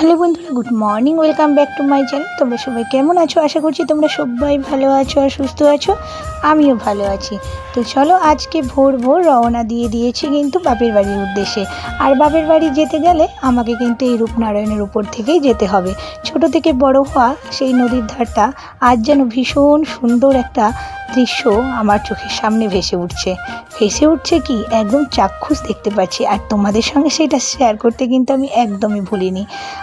Hello বন্ধুরা, good morning, welcome back to my channel. তোমরা সবাই কেমন আছো? আশা করছি তোমরা সবাই ভালো আছো আর সুস্থ আছো। আমিও ভালো আছি। তো চলো আজকে ভোর ভোর রওনা দিয়ে দিয়েছি কিন্তু বাপের বাড়ির উদ্দেশ্যে। আর বাপের বাড়ি যেতে গেলে আমাকে কিন্তু এই রূপনারায়ণের উপর থেকেই যেতে হবে। ছোট থেকে বড় হওয়া সেই নদীর ধারটা আজ যেন ভীষণ সুন্দর একটা দৃশ্য আমার চোখের সামনে ভেসে উঠছে। ভেসে উঠছে কি? একদম চাক্ষুষ দেখতে পাচ্ছি। আর তোমাদের সঙ্গে সেটা শেয়ার করতে কিন্তু আমি একদমই ভুলিনি।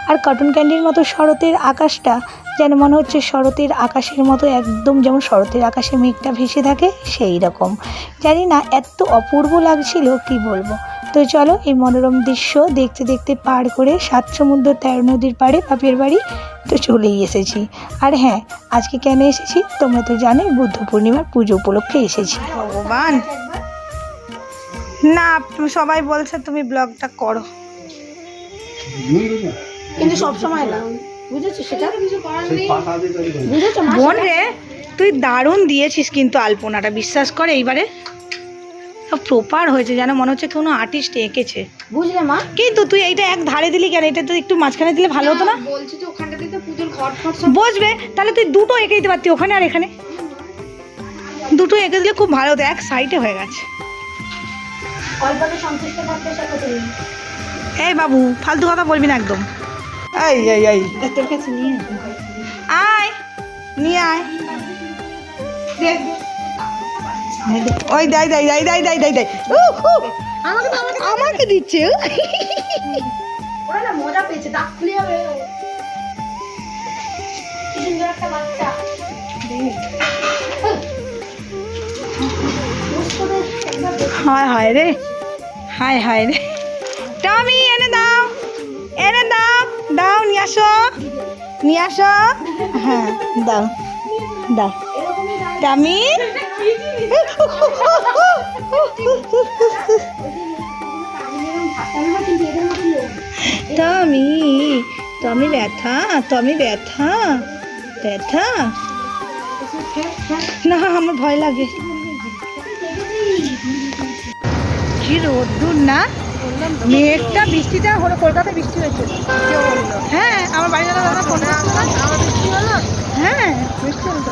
আর কটন ক্যান্ডির মতো শরতের আকাশটা যেন মনে হচ্ছে শরতের আকাশের মতো একদম যেমন শরতের আকাশে মেঘটা ভেসে থাকে সেই রকম। জানি না এত অপূর্ব লাগছিল কি বলব? তো চলো এই মনোরম দৃশ্য দেখতে দেখতে পার করে সাত সমুদ্র তেরো নদীর পাড়ে বাপের বাড়ি তো চলেই এসেছি। আর হ্যাঁ আজকে কেন এসেছি? তোমরা তো জানোই বুদ্ধ পূর্ণিমার পুজো উপলক্ষে এসেছি। ভগবান! না সবাই বলছে তুমি ব্লগটা করো। কিন্তু সব সময় না। বুঝেছ সেটা? বুঝেছ? বোন রে তুই দারুণ দিয়েছিস কিন্তু আলপনাটা বিশ্বাস করে এইবারে। প্রপার হয়েছে যেন মনে হচ্ছে কোনো আর্টিস্ট এঁকেছে। বুঝলে মা? কিন্তু তুই এইটা এক ধারে দিলি কেন? এটা তো একটু মাঝখানে দিলে ভালো হতো না? বলছি যে ওখানটাতে তো পুজোর ঘর বসবে তাহলে তুই দুটো এঁকে দিতে পারতি ওখানে আর এখানে। দুটো এঁকে দিলে খুব ভালো হতো এক সাইডে হয়ে গেছে। এই বাবু ফালতু কথা বলবি না একদম। এই এই এই। তোর কাছে নিয়ে আয়। নিয়ে আয়। ওই দেয় দেয় দেয় দেয় দেয় দেয় দেয়। উ, উ, আমাকে তো আমাকে আমাকে দিচ্ছে। উ। ওরা না মজা পেয়েছে দাঁত খুলে যাবে সুন্দর একটা বাচ্চা। হায় হায় রে। হায় হায় রে। আসো। নিয়ে আসো। হ্যাঁ দাও দাও। টমি টমি টমি ব্যথা টমি ব্যথা ব্যথা। না, আমার ভয় লাগে। কি রোদ্দুর না? মেঘটা বৃষ্টিটা হলো কলকাতায় বৃষ্টি হয়েছে। হ্যাঁ আমার বাড়ি দাদা দাদা ফোন হ্যাঁ বৃষ্টি হলো। তো।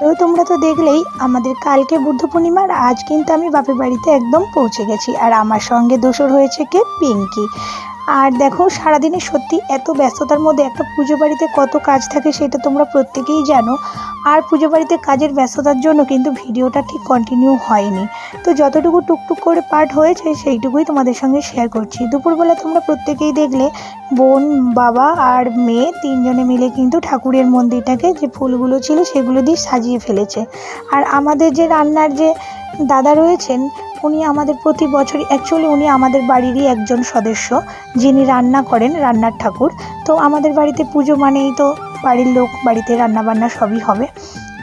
তো তোমরা তো দেখলেই আমাদের কালকে বুদ্ধ পূর্ণিমার আজ কিন্তু আমি বাপের বাড়িতে একদম পৌঁছে গেছি। আর আমার সঙ্গে দোসর হয়েছে কে? পিঙ্কি। আর দেখো সারাদিনে সত্যি এত ব্যস্ততার মধ্যে একটা পুজো বাড়িতে কত কাজ থাকে সেটা তোমরা প্রত্যেকেই জানো। আর পুজো বাড়িতে কাজের ব্যস্ততার জন্য কিন্তু ভিডিওটা ঠিক কন্টিনিউ হয়নি। তো যতটুকু টুকটুক করে পার্ট হয়েছে, সেইটুকুই তোমাদের সঙ্গে শেয়ার করছি। দুপুরবেলা তোমরা প্রত্যেকেই দেখলে, বোন, বাবা আর মেয়ে তিনজনে মিলে কিন্তু ঠাকুরের মন্দিরটাকে যে ফুলগুলো ছিল সেগুলো দিয়ে সাজিয়ে ফেলেছে। আর আমাদের যে রান্নার যে দাদা রয়েছেন, উনি আমাদের প্রতি বছরই অ্যাকচুয়ালি উনি আমাদের বাড়িরই একজন সদস্য, যিনি রান্না করেন রান্নার ঠাকুর। তো আমাদের বাড়িতে পুজো মানেই তো বাড়ির লোক বাড়িতে রান্না বান্না সবই হবে।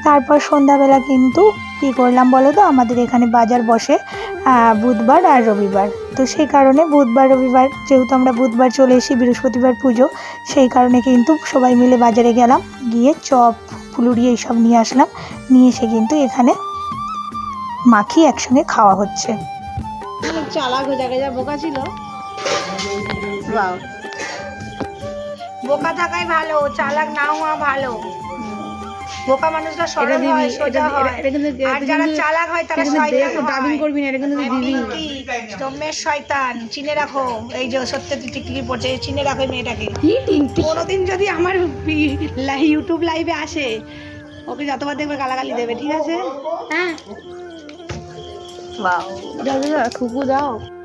তারপর সন্ধ্যাবেলা কিন্তু কী করলাম বলো তো? আমাদের এখানে বাজার বসে বুধবার আর রবিবার। তো সেই কারণে বুধবার রবিবার যেহেতু আমরা বুধবার চলে এসি বৃহস্পতিবার পুজো সেই কারণে কিন্তু সবাই মিলে বাজারে গেলাম। গিয়ে চপ ফুলুরি এইসব নিয়ে আসলাম। নিয়ে এসে কিন্তু এখানে মাখিয়ে একসঙ্গে খাওয়া হচ্ছে। চালাক হয়ে যাকে যা বোকা ছিল। বোকা থাকাই ভালো চালাক না হওয়া ভালো। বোকা মানুষরা সরল হয় সোজা হয়। আর যারা চালাক হয় তারা শয়তান হয়। করবি না এটা কিন্তু পিঙ্কি, তোমের শয়তান চিনে রাখো। এই যে সত্যি টিকটিকি পড়ছে চিনে রাখো মেয়েটাকে। কোনোদিন যদি আমার ইউটিউব লাইভে আসে ওকে যতবার দেখবে গালাগালি দেবে ঠিক আছে? হ্যাঁ।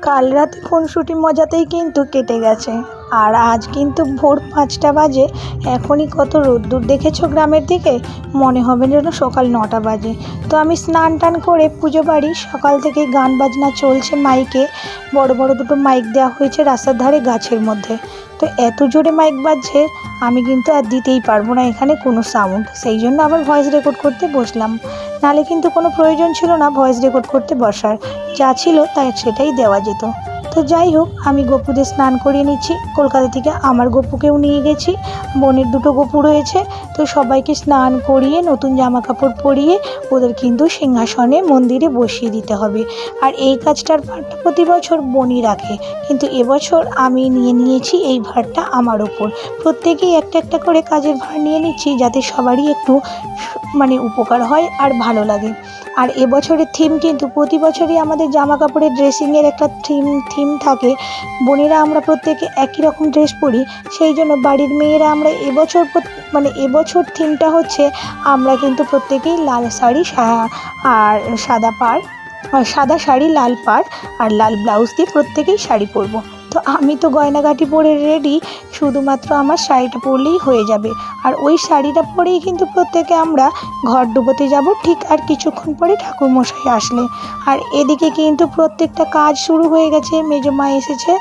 কাল রাতে খুনসুটি মজাতেই কিন্তু কেটে গেছে। আর আজ কিন্তু ভোর পাঁচটা বাজে। এখনই কত রোদ্দুর দেখেছ গ্রামের দিকে? মনে হবে যেন সকাল নটা বাজে। তো আমি স্নান টান করে পুজো বাড়ি, সকাল থেকে গান বাজনা চলছে মাইকে। বড় বড় দুটো মাইক দেওয়া হয়েছে রাস্তার ধারে গাছের মধ্যে। তো এত জোরে মাইক বাজছে, আমি কিন্তু আর দিতেই পারব না এখানে কোনো সাউন্ড সেই জন্য আবার ভয়েস রেকর্ড করতে বসলাম। নালে কিন্তু কোনো প্রয়োজন ছিল না ভয়েস রেকর্ড করতে বসার। যা ছিল তাই সেটাই দেওয়া যেত। তো যাই হোক, আমি গপুদের স্নান করিয়ে নিচ্ছি। কলকাতা থেকে আমার গপুকেও নিয়ে গেছি। বোনের দুটো গপু রয়েছে। তো সবাইকে স্নান করিয়ে নতুন জামা কাপড় পরিয়ে ওদের কিন্তু সিংহাসনে মন্দিরে বসিয়ে দিতে হবে। আর এই কাজটার ভারটা প্রতি বছর বনি রাখে। কিন্তু এবছর আমি নিয়ে নিয়েছি এই ভারটা আমার ওপর। প্রত্যেকেই একটা একটা করে কাজের ভার নিয়ে নিচ্ছি যাতে সবারই একটু মানে উপকার হয় আর ভালো লাগে। আর এবছরের থিম কিন্তু প্রতি বছরই আমাদের জামা কাপড়ের ড্রেসিংয়ের একটা থিম থিম থাকে। বোনেরা আমরা প্রত্যেকে একই রকম ড্রেস পরি, সেই জন্য বাড়ির মেয়েরা আমরা এবছর মানে এবছর থিমটা হচ্ছে আমরা কিন্তু প্রত্যেকেই লাল শাড়ি আর সাদা পাড়, আর সাদা শাড়ি, লাল পাড়, আর লাল ব্লাউজ দিয়ে প্রত্যেকেই শাড়ি পরবো। তো আমি তো গয়নাগাটি পরে রেডি শুধুমাত্র আমার শাড়িটা পরলেই হয়ে যাবে। আর ওই শাড়িটা পরেই কিন্তু প্রত্যেকে আমরা ঘর ডুবোতে যাব, ঠিক আর কিছুক্ষণ পরে ঠাকুরমশাই আসলে। আর এদিকে কিন্তু প্রত্যেকটা কাজ শুরু হয়ে গেছে, মেজো মা এসেছে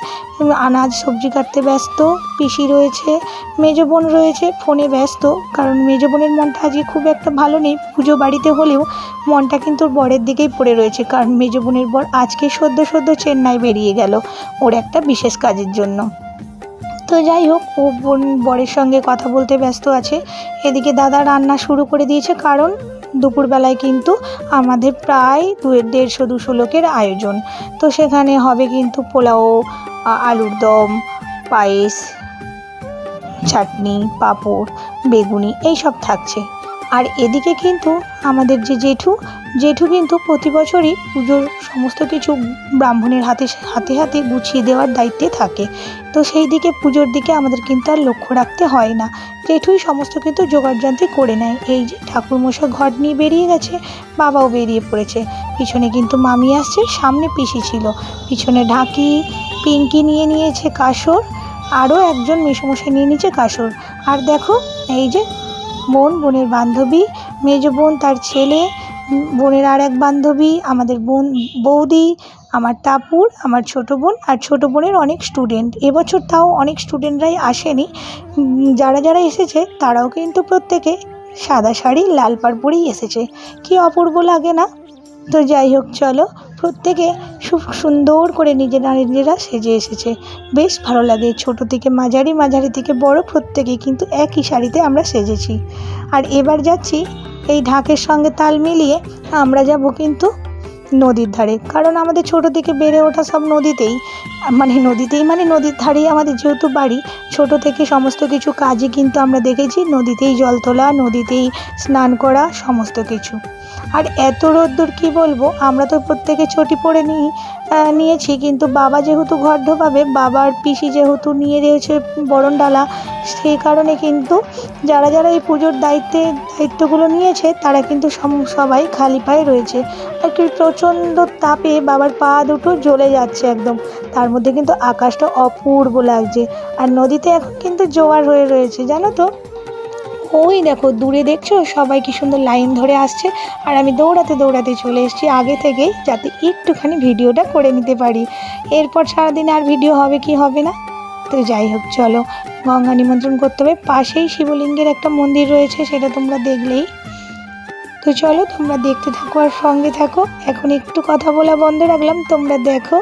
আনাজ সবজি কাটতে ব্যস্ত, পিসি রয়েছে, মেজো বোন রয়েছে, ফোনে ব্যস্ত, কারণ মেজো বোনের মনটা আজকে খুব একটা ভালো নেই। পুজো বাড়িতে হলেও মনটা কিন্তু বরের দিকেই পড়ে রয়েছে, কারণ মেজো বোনের বর আজকে সদ্য সদ্য চেন্নাই বেরিয়ে গেল। ওর একটা বিশেষ কাজের জন্য। তো যাই হোক, ও বোন বরের সঙ্গে কথা বলতে ব্যস্ত আছে। এদিকে দাদা রান্না শুরু করে দিয়েছে, কারণ দুপুরবেলায় কিন্তু আমাদের প্রায় দু দেড়শো, দুশো লোকের আয়োজন। তো সেখানে হবে কিন্তু পোলাও আলুর দম, পায়েস, চাটনি, পাঁপড়, বেগুনি এই সব থাকছে। আর এদিকে কিন্তু আমাদের যে জেঠু জেঠু কিন্তু প্রতি বছরই পুজোর সমস্ত কিছু ব্রাহ্মণের হাতে হাতে হাতে গুছিয়ে দেওয়ার দায়িত্বে থাকে। তো সেই দিকে পুজোর দিকে আমাদের কিন্তু আর লক্ষ্য রাখতে হয় না। জেঠুই সমস্ত কিন্তু জোগাড়যন্ত্রী করে নেয়। এই যে ঠাকুরমশাই ঘর নিয়ে বেরিয়ে গেছে, বাবাও বেরিয়ে পড়েছে। পিছনে কিন্তু মামি আসছে, সামনে পিসি ছিল। পিছনে ঢাকি, পিঙ্কি নিয়ে নিয়েছে কাসর, আরও একজন মেসমশাই নিয়ে নিয়েছে কাসর। আর দেখো, এই যে বোন, বোনের বান্ধবী, মেজ বোন তার ছেলে, বোনের আর এক বান্ধবী, আমাদের বোন, বৌদি, আমার টাপুর আমার ছোট বোন আর ছোট বোনের অনেক স্টুডেন্ট এবছর তাও অনেক স্টুডেন্টরাই আসেনি। যারা যারা এসেছে তারাও কিন্তু প্রত্যেকে সাদা শাড়ি, লাল পাড় পরেই এসেছে। কি অপূর্ব লাগে না? তো যাই হোক, চলো, প্রত্যেকে সুন্দর করে নিজেরা নিজেরা সেজে এসেছে। বেশ ভালো লাগে, ছোট থেকে মাঝারি মাঝারি থেকে বড় প্রত্যেকেই কিন্তু একই শাড়িতে আমরা সেজেছি। আর এবার যাচ্ছি এই ঢাকের সঙ্গে তাল মিলিয়ে আমরা যাব কিন্তু নদীর ধারে। কারণ আমাদের ছোট থেকে বেড়ে ওঠা সব নদীতেই মানে নদীতেই মানে নদীর ধারেই আমাদের যেহেতু বাড়ি, ছোট থেকে সমস্ত কিছু কাজই কিন্তু আমরা দেখেছি, নদীতেই জল তোলা, নদীতেই স্নান করা, সমস্ত কিছু। আর এত রোদ্দুর কী বলব? আমরা তো প্রত্যেকে চটি পরে নিই নিয়েছি, কিন্তু বাবা যেহেতু ঘর ঢোকাবে, বাবার পিসি যেহেতু নিয়ে রয়েছে বরণ ডালা সেই কারণে কিন্তু যারা যারা এই পুজোর দায়িত্বে, দায়িত্বগুলো নিয়েছে, তারা কিন্তু সবাই খালি পায়ে রয়েছে। আর কি প্রচণ্ড তাপে বাবার পা দুটো জ্বলে যাচ্ছে একদম। তার মধ্যে কিন্তু আকাশটা অপূর্ব লাগছে। আর নদীতে এখন কিন্তু জোয়ার হয়ে রয়েছে, জানো তো? ওই দেখো, দূরে দেখছ? সবাই কি সুন্দর লাইন ধরে আসছে। আর আমি দৌড়াতে দৌড়াতে চলে এসেছি আগে থেকেই, যাতে একটুখানি ভিডিওটা করে নিতে পারি। এরপর সারাদিন আর ভিডিও হবে কি হবে না? তো যাই হোক, চলো। গঙ্গা নিমন্ত্রণ করতে হবে। পাশেই শিবলিঙ্গের একটা মন্দির রয়েছে, সেটা তোমরা দেখলেই। তো চলো, তোমরা দেখতে থাকো আর সঙ্গে থাকো। এখন একটু কথা বলা বন্ধ রাখলাম, তোমরা দেখো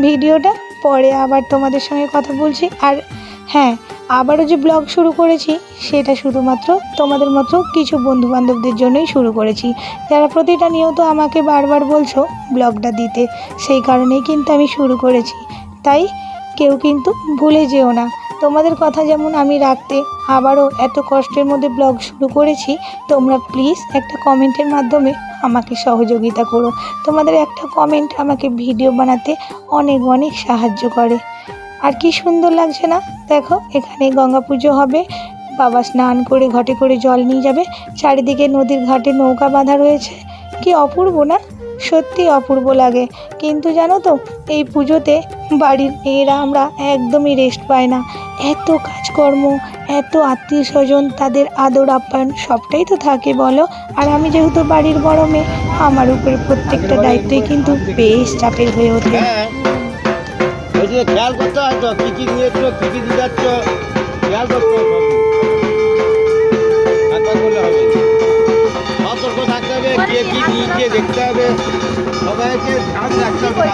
ভিডিওটা, পরে আবার তোমাদের সঙ্গে কথা বলছি। আর হ্যাঁ আবারও যে ব্লগ শুরু করেছি, সেটা শুধুমাত্র তোমাদের মতো কিছু বন্ধু বান্ধবদের জন্যই শুরু করেছি। যারা প্রতিটা নিয়ত আমাকে বারবার বলছো ব্লগটা দিতে, সেই কারণেই কিন্তু আমি শুরু করেছি। তাই কেউ কিন্তু ভুলে যেও না। তোমাদের কথা যেমন আমি রাখতে আবারও এত কষ্টের মধ্যে ব্লগ শুরু করেছি, তোমরা প্লিজ একটা কমেন্টের মাধ্যমে আমাকে সহযোগিতা করো। তোমাদের একটা কমেন্ট আমাকে ভিডিও বানাতে অনেক অনেক সাহায্য করে। আর কি সুন্দর লাগছে না? দেখো, এখানে গঙ্গা পুজো হবে। বাবা স্নান করে ঘটে করে জল নিয়ে যাবে। চারিদিকে নদীর ঘাটে নৌকা বাঁধা রয়েছে। কি অপূর্ব না? সত্যি অপূর্ব লাগে। কিন্তু জানো তো এই পুজোতে বাড়ির মেয়েরা আমরা একদমই রেস্ট পাই না। এত কাজকর্ম এত আত্মীয় স্বজন তাদের আদর আপ্যায়ন সবটাই তো থাকে বলো। আর আমি যেহেতু বাড়ির বড় মেয়ে আমার উপরে প্রত্যেকটা দায়িত্বই কিন্তু বেশ চাপের হয়ে ওঠে। হ্যাঁ। খেয়াল করতে হয় তো কী কী নিয়েছ কী কী দিয়ে যাচ্ছ? খেয়াল করতে হবে। থাকতে কি কে গিয়ে দেখতে হবে। সবাইকে ধ্যান রাখতে হবে।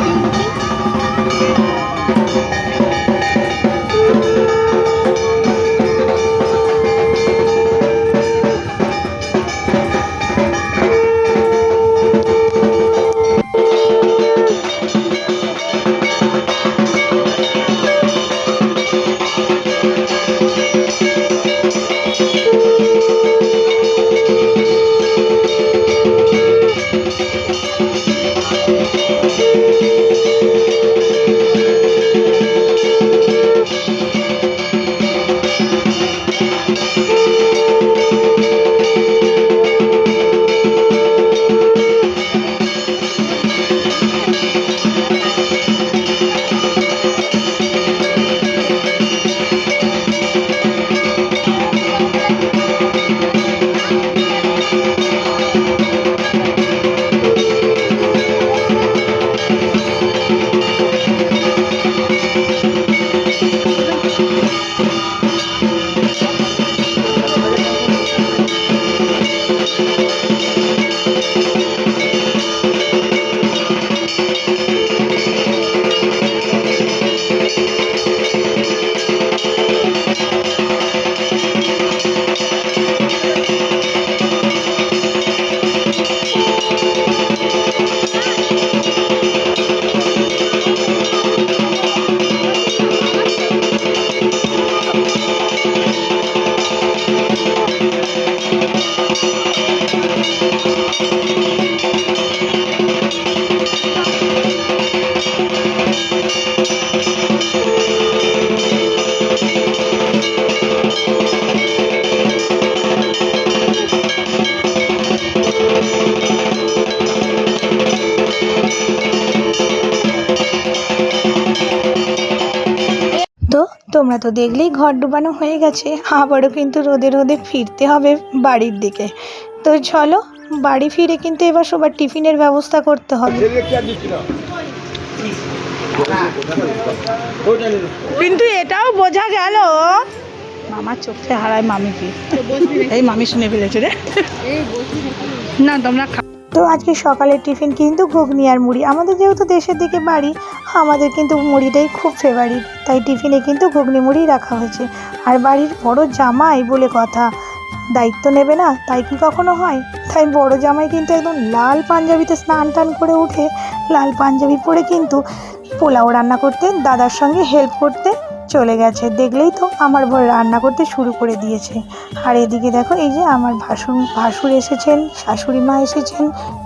তোমরা তো দেখলেই ঘর ডুবানো হয়ে গেছে। আবারও কিন্তু রোদে রোদে ফিরতে হবে বাড়ির দিকে। তো চলো বাড়ি ফিরে কিন্তু এবার সবার টিফিনের ব্যবস্থা করতে হবে। কিন্তু এটাও বোঝা গেল। মামার চোখে হারায় মামিকে। এই মামি শুনে ফেলেছে রে। না তোমরা তো আজকে সকালের টিফিন কিন্তু ঘুগনি আর মুড়ি। আমাদের যেহেতু দেশের দিকে বাড়ি, আমাদের কিন্তু মুড়িটাই খুব ফেভারিট তাই টিফিনে কিন্তু ঘুগনি মুড়ি রাখা হয়েছে। আর বাড়ির বড় জামাই বলে কথা, দায়িত্ব নেবে না, তাই কি কখনো হয়? তাই বড় জামাই কিন্তু একদম লাল পাঞ্জাবিতে স্নান টান করে উঠে, লাল পাঞ্জাবি পরে কিন্তু পোলাও রান্না করতে দাদার সঙ্গে হেল্প করতে চলে গেছে। দেখলেই তো আমার বর রান্না করতে শুরু করে দিয়েছে। আর এদিকে দেখো, এই যে আমার ভাসুর ভাসুর এসেছেন, শাশুড়ি মা এসেছেন,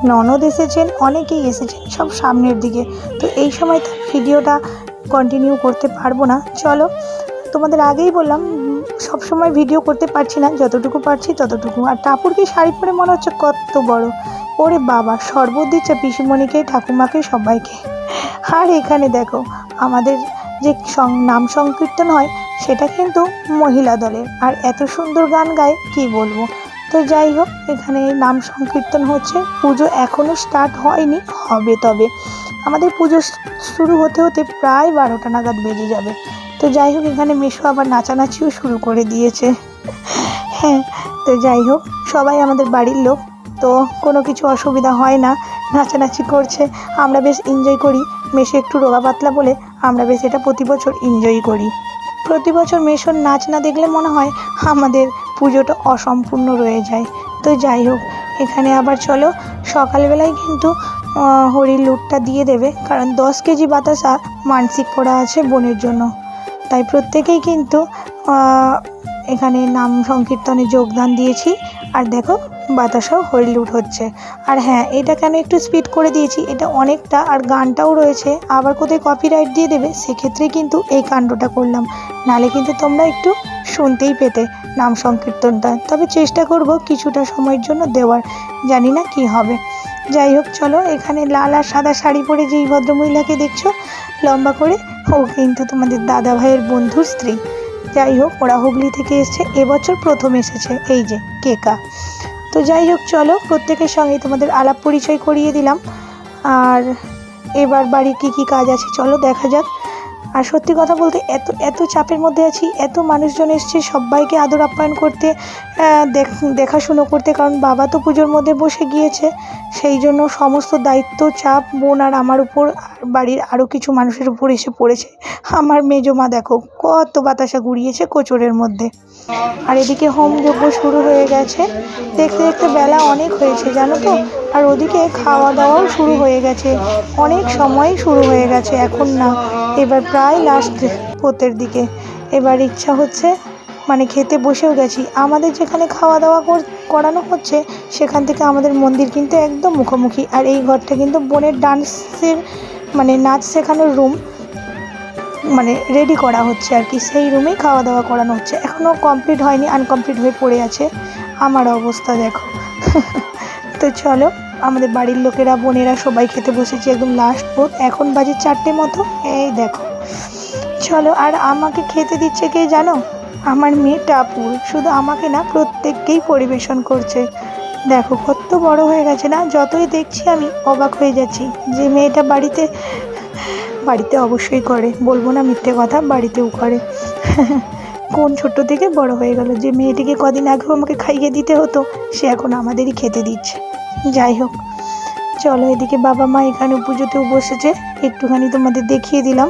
ননদ এসেছেন, অনেকেই এসেছেন সব সামনের দিকে। তো এই সময় তো ভিডিওটা কন্টিনিউ করতে পারব না। চলো, তোমাদের আগেই বললাম, সব সময় ভিডিও করতে পারছি না, যতটুকু পারছি ততটুকু। আর টাপুর কি শাড়ি পরে মনে হচ্ছে কত বড়। ওরে বাবা, শরবত দিচ্ছে পিসিমণিকে, ঠাকুমাকে, সবাইকে। আর এখানে দেখো, আমাদের যে নাম সংকীর্তন হয়, সেটা কিন্তু মহিলা দলের। আর এত সুন্দর গান গায় কি বলব? তো যাই হোক, এখানে নাম সংকীর্তন হচ্ছে। পুজো এখনও স্টার্ট হয়নি, হবে তবে। আমাদের পুজো শুরু হতে হতে প্রায় বারোটা নাগাদ বেজে যাবে। তো যাই হোক, এখানে মেশো আবার নাচানাচিও শুরু করে দিয়েছে। হ্যাঁ তো যাই হোক, সবাই আমাদের বাড়ির লোক। তো কোনো কিছু অসুবিধা হয় না, নাচানাচি করছে। আমরা বেশ এনজয় করি। মেশে একটু রোগা পাতলা বলে আমরা বেশ এটা প্রতি বছর এনজয় করি। প্রতি বছর মেশোর নাচ না দেখলে মনে হয় আমাদের পুজোটা অসম্পূর্ণ রয়ে যায়। তো যাই হোক, এখানে আবার চলো, সকালবেলায় কিন্তু হরির লুটটা দিয়ে দেবে। কারণ দশ কেজি বাতাসা মানসিক করা আছে বোনের জন্য। তাই প্রত্যেকেই কিন্তু এখানে নাম সংকীর্তনে যোগদান দিয়েছি। আর দেখো বাতাসাও হরিলুট হচ্ছে। আর হ্যাঁ এটা কেন একটু স্পিড করে দিয়েছি? এটা অনেকটা, আর গানটাও রয়েছে। আবার কোথায় কপিরাইট দিয়ে দেবে? সেক্ষেত্রে কিন্তু এই কাণ্ডটা করলাম। নালে কিন্তু তোমরা একটু শুনতেই পেতে নাম সংকীর্তনটা। তবে চেষ্টা করব কিছুটা সময়ের জন্য দেওয়ার। জানি না কি হবে। যাই হোক, চলো, এখানে লাল আর সাদা শাড়ি পরে যেই ভদ্রমহিলাকে দেখছ, লম্বা করে, ও কিন্তু তোমাদের দাদা ভাইয়ের বন্ধুর স্ত্রী। যাই হোক ওরা হুগলি থেকে এসছে। এবছর প্রথম এসেছে। এই যে, কেকা। তো যাই হোক, চলো, প্রত্যেকের সঙ্গে তোমাদের আলাপ পরিচয় করিয়ে দিলাম। আর এবার বাড়ির কী কী কাজ আছে, চলো, দেখা যাক। আর সত্যি কথা বলতে এত এত চাপের মধ্যে আছি, এত মানুষজন এসছে, সবাইকে আদর আপ্যায়ন করতে দেখ- দেখাশুনো করতে, কারণ বাবা তো পুজোর মধ্যে বসে গিয়েছে, সেই জন্য সমস্ত দায়িত্ব, চাপ, বোন আর আমার উপর বাড়ির আরও কিছু মানুষের উপর এসে পড়েছে। আমার মেজো মা দেখো, কত বাতাসা গুড়িয়েছে কোচরের মধ্যে। আর এদিকে হোম যজ্ঞ শুরু হয়ে গেছে, দেখতে দেখতে বেলা অনেক হয়েছে, জানো তো? আর ওদিকে খাওয়া দাওয়াও শুরু হয়ে গেছে। অনেক সময় শুরু হয়ে গেছে, এখন না। এবার প্রায় লাস্ট পোতের দিকে। এবার ইচ্ছা হচ্ছে মানে খেতে বসেও গেছি। আমাদের যেখানে খাওয়া দাওয়া কর- করানো হচ্ছে, সেখান থেকে আমাদের মন্দির কিন্তু একদম মুখোমুখি। আর এই ঘরটা কিন্তু বোনের ডান্সের মানে নাচ শেখানোর রুম মানে রেডি করা হচ্ছে আর কি। সেই রুমেই খাওয়া দাওয়া করানো হচ্ছে। এখনও কমপ্লিট হয়নি আনকমপ্লিট হয়ে পড়ে আছে। আমার অবস্থা দেখো। তো চলো, আমাদের বাড়ির লোকেরা, বোনেরা সবাই খেতে বসেছি একদম লাস্ট বোধ এখন বাজে চারটে মতো। এই দেখো। চলো, আর আমাকে খেতে দিচ্ছে কে জানো? আমার মেয়ে টাপুর। শুধু আমাকে না, প্রত্যেককেই পরিবেশন করছে। দেখো, কত বড় হয়ে গেছে না? যতই দেখছি আমি, অবাক হয়ে যাচ্ছি। যে মেয়েটা বাড়িতে বাড়িতে অবশ্যই করে। বলব না মিথ্যে কথা, বাড়িতেও করে। কোন ছোট্ট থেকে বড় হয়ে গেল? যে মেয়েটিকে কদিন আগেও আমাকে খাইয়ে দিতে হতো, সে এখন আমাদেরই খেতে দিচ্ছে। যাই হোক, চলো এদিকে বাবা মা এখানে পুজোতেও বসেছে, একটুখানি তোমাদের দেখিয়ে দিলাম।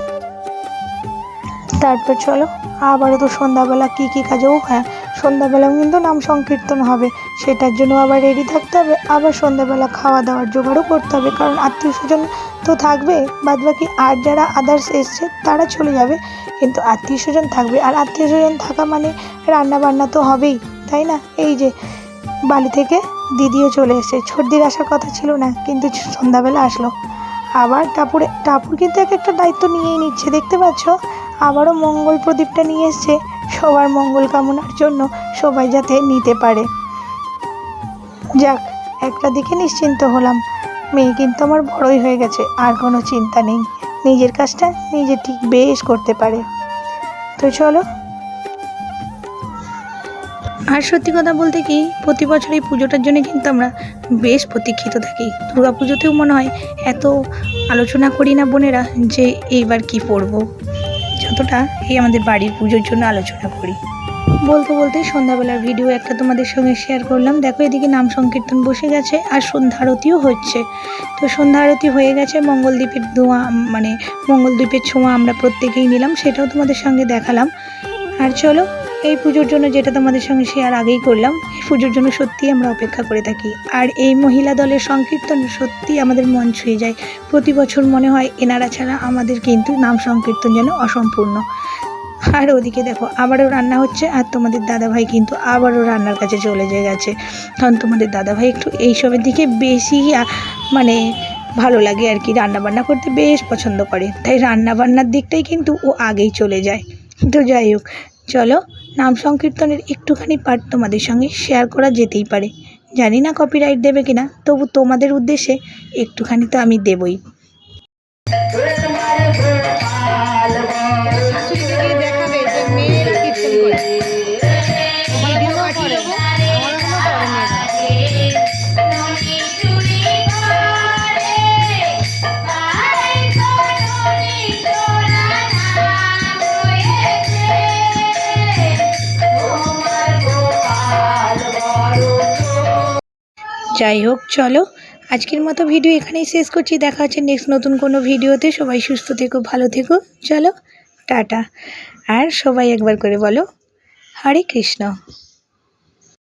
তারপর চলো, আবারও তো সন্ধ্যাবেলা কী কী কাজ, ও হ্যাঁ সন্ধ্যাবেলাও কিন্তু নাম সংকীর্তন হবে, সেটার জন্য আবার রেডি থাকতে হবে, আবার সন্ধ্যাবেলা খাওয়া দাওয়ার জোগাড়ও করতে হবে, কারণ আত্মীয় স্বজন তো থাকবে বাদ বাকি আর যারা আদার্স এসছে তারা চলে যাবে, কিন্তু আত্মীয় স্বজন থাকবে, আর আত্মীয় স্বজন থাকা মানে রান্না বান্না তো হবেই, তাই না? এই যে বালি থেকে দিদিও চলে এসেছে। ছর্দির আসার কথা ছিল না, কিন্তু সন্ধ্যাবেলা আসলো। আবার টাপুরে টাপুর কিন্তু এক একটা দায়িত্ব নিয়েই নিচ্ছে, দেখতে পাচ্ছ? আবারও মঙ্গল প্রদীপটা নিয়ে এসছে সবার মঙ্গল কামনার জন্য সবাই যাতে নিতে পারে। যাক, একটা দিকে নিশ্চিন্ত হলাম। মেয়ে কিন্তু আমার বড়ই হয়ে গেছে, আর কোনো চিন্তা নেই। নিজের কাজটা নিজে ঠিক বেশ করতে পারে। তো চলো আর সত্যি কথা বলতে কি, প্রতি বছর এই পুজোটার জন্য কিন্তু আমরা বেশ প্রতীক্ষিত থাকি। দুর্গা পুজোতেও মনে হয় এত আলোচনা করি না বোনেরা যে এইবার কি পরবো। যতটা এই আমাদের বাড়ির পুজোর জন্য আলোচনা করি। বলতে বলতে সন্ধ্যাবেলার ভিডিও একটা তোমাদের সঙ্গে শেয়ার করলাম। দেখো এদিকে নাম সংকীর্তন বসে গেছে আর সন্ধ্যা আরতিও হচ্ছে। তো সন্ধ্যা আরতি হয়ে গেছে, মঙ্গলদ্বীপের ধোঁয়া মানে মঙ্গলদ্বীপের ছোঁয়া আমরা প্রত্যেকেই নিলাম, সেটাও তোমাদের সঙ্গে দেখালাম। আর চলো এই পুজোর জন্য যেটা তোমাদের সঙ্গে শেয়ার আগেই করলাম, এই পুজোর জন্য সত্যিই আমরা অপেক্ষা করে থাকি। আর এই মহিলা দলের সংকীর্তন সত্যিই আমাদের মন ছুঁয়ে যায়। প্রতি বছর মনে হয় এনারা ছাড়া আমাদের কিন্তু নাম সংকীর্তন যেন অসম্পূর্ণ। আর ওদিকে দেখো, আবারও রান্না হচ্ছে, আর তোমাদের দাদাভাই কিন্তু আবারও রান্নার কাছে চলে যে গেছে। কারণ তোমাদের দাদাভাই একটু এইসবের দিকে বেশি মানে ভালো লাগে আর কি রান্না বান্না করতে বেশ পছন্দ করে। তাই রান্না বান্নার দিকটাই কিন্তু ও আগেই চলে যায়। তো যাই হোক, চলো নাম সংকীর্তনের একটুখানি পার্ট তোমাদের সঙ্গে শেয়ার করা যেতেই পারে। জানি না কপিরাইট দেবে কিনা, তবু তোমাদের উদ্দেশ্যে একটুখানি তো আমি দেবই। যাই হোক চলো। আজকের মতো ভিডিও এখানেই শেষ করছি। দেখা হচ্ছে নেক্সট নতুন কোনো ভিডিওতে। সবাই সুস্থ থেকো, ভালো থেকো। চলো, টাটা। আর সবাই একবার করে বলো, হরে কৃষ্ণ।